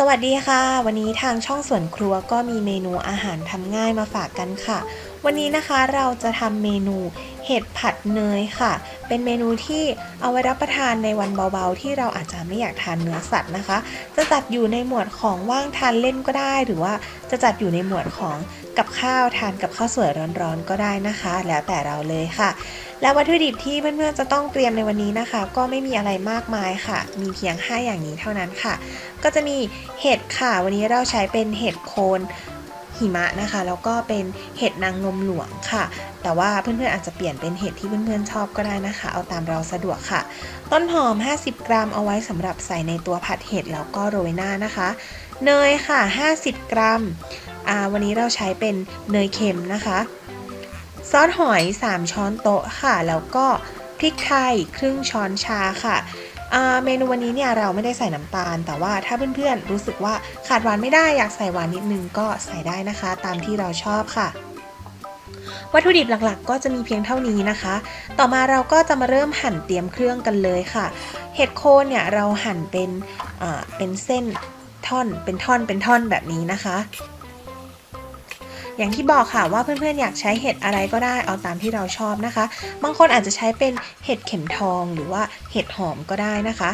สวัสดีค่ะ วันนี้ทางช่องสวนครัวก็มีเมนูอาหารทำง่ายมาฝากกันค่ะ วันนี้นะคะเราจะทำเมนู เห็ดผัดเนยค่ะ เป็นเมนูที่เอาไว้รับประทานในวันเบาๆ ที่เราอาจจะไม่อยากทานเนื้อสัตว์นะคะ จะจัดอยู่ในหมวดของว่างทานเล่นก็ได้ หรือว่าจะจัดอยู่ในหมวดของกับข้าวทานกับข้าวสวยร้อนๆก็ได้นะคะ แล้วแต่เราเลยค่ะ และวัตถุดิบที่เพื่อนๆจะต้องเตรียมในวันนี้นะคะ ก็ไม่มีอะไรมากมายค่ะ มีเพียง 5 อย่างนี้เท่านั้นค่ะ ก็จะมีเห็ดค่ะ วันนี้เราใช้เป็นเห็ดโคน หิมะนะคะ แล้วก็เป็นเห็ดนางนมหลวงค่ะ แต่ว่าเพื่อนๆอาจจะเปลี่ยนเป็นเห็ดที่เพื่อนๆชอบก็ได้นะคะ เอาตามเราสะดวกค่ะ ต้นหอม 50 กรัมเอาไว้สำหรับใส่ในตัวผัดเห็ดแล้วก็โรยหน้านะคะ เนยค่ะ 50 กรัมวันนี้เราใช้เป็นเนยเค็มนะคะซอสหอย 3 ช้อนโต๊ะค่ะ แล้วก็พริกไทยครึ่งช้อนชาค่ะ เมนูวันนี้เนี่ยเราไม่ได้ใส่น้ำตาล แต่ว่าถ้าเพื่อนๆรู้สึกว่าขาดหวานไม่ได้อยากใส่หวานนิดนึงก็ใส่ได้นะคะ ตามที่เราชอบค่ะ วัตถุดิบหลักๆ ก็จะมีเพียงเท่านี้นะคะ ต่อมาเราก็จะมาเริ่มหั่นเตรียมเครื่องกันเลยค่ะ เห็ดโคนเนี่ยเราหั่นเป็นเป็นเส้นท่อนเป็นท่อนเป็นท่อนแบบนี้นะคะ อย่างที่บอกค่ะว่าเพื่อนๆอยากใช้เห็ดอะไรก็ได้เอาตามที่เราชอบนะคะ บางคนอาจจะใช้เป็นเห็ดเข็มทองหรือว่าเห็ดหอมก็ได้นะคะ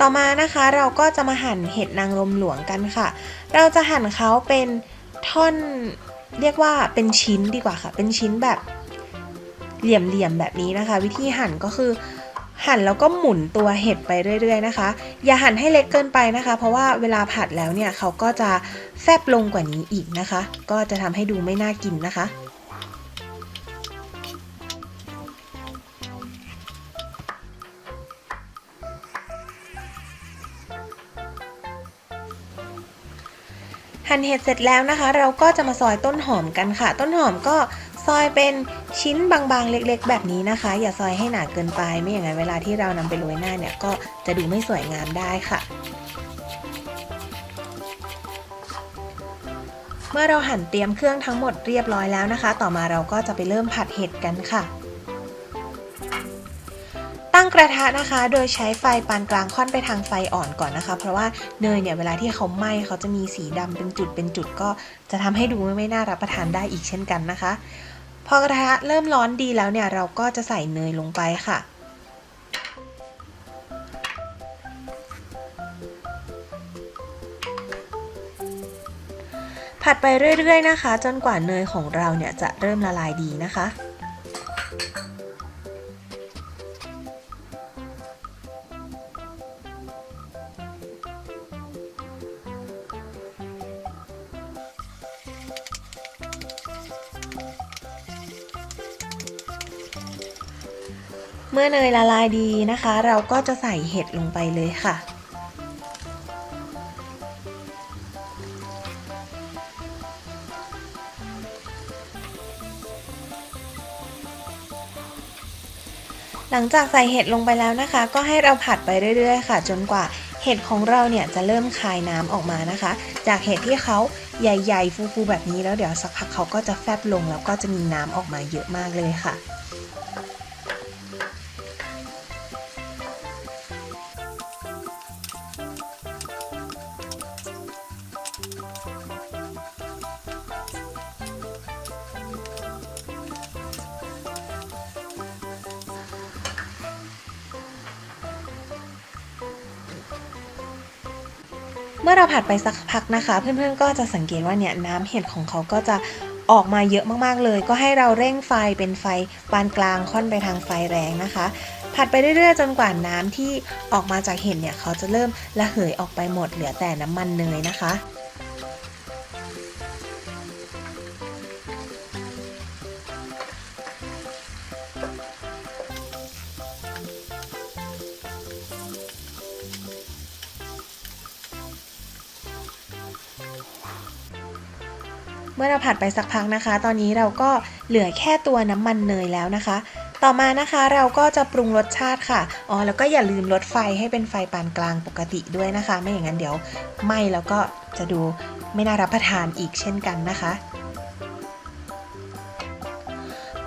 ต่อมานะคะเราก็จะมาหั่นเห็ดนางรมหลวงกันค่ะ เราจะหั่นเขาเป็นท่อนเรียกว่าเป็นชิ้นดีกว่าค่ะ เป็นชิ้นแบบเหลี่ยมๆแบบนี้นะคะ วิธีหั่นก็คือ หั่นแล้วก็หมุนตัวเห็ดไปเรื่อย ๆ นะคะ อย่าหั่นให้เล็กเกินไปนะคะ เพราะว่าเวลาผัดแล้วเนี่ยเขาก็จะแฟบลงกว่านี้อีกนะคะ ก็จะทำให้ดูไม่น่ากินนะคะหั่นเห็ดเสร็จแล้วนะคะ เราก็จะมาซอยต้นหอมกันค่ะ ต้นหอมก็ซอยเป็น ชิ้นบางๆ เล็กๆ แบบนี้นะคะ อย่าซอยให้หนาเกินไป ไม่อย่างนั้นเวลาที่เรานำไปโรยหน้าเนี่ยก็จะดูไม่สวยงามได้ค่ะ เมื่อเราหั่นเตรียมเครื่องทั้งหมดเรียบร้อยแล้วนะคะ ต่อมาเราก็จะไปเริ่มผัดเห็ดกันค่ะตั้งกระทะนะคะ โดยใช้ไฟปานกลางค่อนไปทางไฟอ่อนก่อนนะคะ เพราะว่าเนยเนี่ยเวลาที่เขาไหม้เขาจะมีสีดำเป็นจุดเป็นจุดก็จะทำให้ดูไม่น่ารับประทานได้อีกเช่นกันนะคะ พอกระทะเริ่มร้อนดีแล้วเนี่ยเราก็จะใส่เนยลงไปค่ะ ผัดไปเรื่อยๆนะคะ จนกว่าเนยของเราเนี่ยจะเริ่มละลายดีนะคะ เมื่อเนยละลายดีนะคะ เราก็จะใส่เห็ดลงไปเลยค่ะหลังจากใส่เห็ดลงไปแล้วนะคะ ก็ให้เราผัดไปเรื่อยๆ ค่ะ จนกว่าเห็ดของเราเนี่ยจะเริ่มคายน้ำออกมานะคะ จากเห็ดที่เขาใหญ่ ๆ ฟูๆแบบนี้แล้วเดี๋ยวสักพักเขาก็จะแฟบลงแล้วก็จะมีน้ำออกมาเยอะมากเลยค่ะ เมื่อเราผัดไปสักพักนะคะ เพื่อนๆก็จะสังเกตว่าเนี่ยน้ำเห็ดของเขาก็จะออกมาเยอะมากๆเลย ก็ให้เราเร่งไฟเป็นไฟปานกลางค่อนไปทางไฟแรงนะคะ ผัดไปเรื่อยๆจนกว่าน้ำที่ออกมาจากเห็ดเนี่ยเขาจะเริ่มระเหยออกไปหมดเหลือแต่น้ำมันเนยนะคะ เมื่อเราผัดไปสักพักนะคะ ตอนนี้เราก็เหลือแค่ตัวน้ำมันเนยแล้วนะคะ ต่อมานะคะเราก็จะปรุงรสชาติค่ะ อ๋อแล้วก็อย่าลืมลดไฟให้เป็นไฟปานกลางปกติด้วยนะคะ ไม่อย่างนั้นเดี๋ยวไหม้แล้วก็จะดูไม่น่ารับประทานอีกเช่นกันนะคะ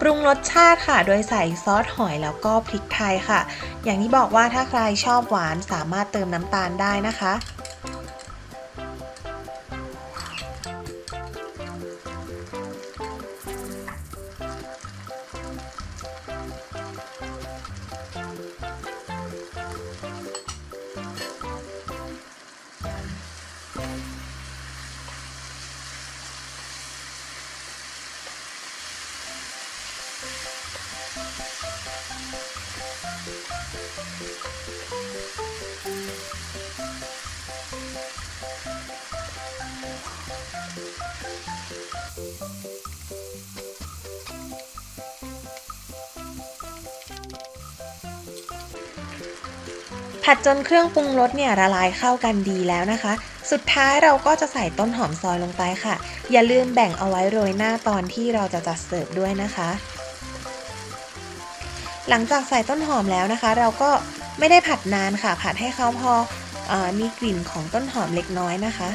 ปรุงรสชาติค่ะ โดยใส่ซอสหอยแล้วก็พริกไทยค่ะ อย่างที่บอกว่าถ้าใครชอบหวานสามารถเติมน้ำตาลได้นะคะ ผัดจนเครื่องปรุงรสเนี่ยละลายเข้ากันดีแล้วนะคะ สุดท้ายเราก็จะใส่ต้นหอมซอยลงไปค่ะ อย่าลืมแบ่งเอาไว้โรยหน้าตอนที่เราจะจัดเสิร์ฟด้วยนะคะ หลังจากใส่ต้นหอมแล้วนะคะ เราก็ไม่ได้ผัดนานค่ะ ผัดให้เขาพออมีกลิ่นของต้นหอมเล็กน้อยนะคะ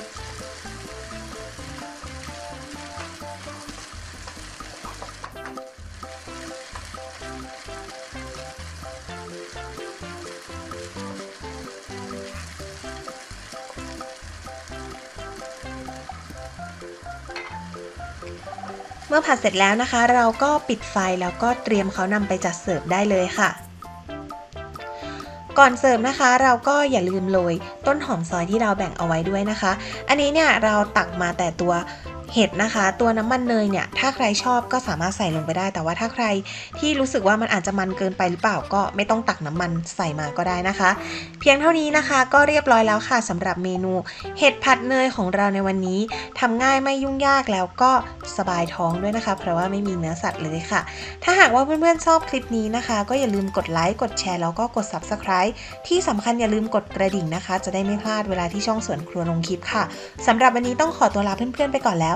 มื่อผัดเสร็จแล้วนะคะ เราก็ปิดไฟแล้วก็เตรียมเขานำไปจัดเสิร์ฟได้เลยค่ะ ก่อนเสิร์ฟนะคะ เราก็อย่าลืมโรยต้นหอมซอยที่เราแบ่งเอาไว้ด้วยนะคะ อันนี้เนี่ยเราตักมาแต่ตัว เห็ดนะคะ ตัวน้ำมันเนยเนี่ยถ้าใครชอบก็สามารถใส่ลงไปได้ แต่ว่าถ้าใครที่รู้สึกว่ามันอาจจะมันเกินไปหรือเปล่าก็ไม่ต้องตักน้ำมันใส่มาก็ได้นะคะ เพียงเท่านี้นะคะก็เรียบร้อยแล้วค่ะสำหรับเมนู เห็ดผัดเนยของเราในวันนี้ทำง่ายไม่ยุ่งยากแล้วก็สบายท้องด้วยนะคะ เพราะว่าไม่มีเนื้อสัตว์เลยค่ะ ถ้าหากว่าเพื่อนๆชอบคลิปนี้นะคะ ก็อย่าลืมกดไลค์กดแชร์แล้วก็กด Subscribe ที่สำคัญอย่าลืมกดกระดิ่งนะคะ จะได้ไม่พลาดเวลาที่ช่องสวนครัวลงคลิปค่ะสำหรับวันนี้ต้องขอตัวลาเพื่อนๆไปก่อนแล้ว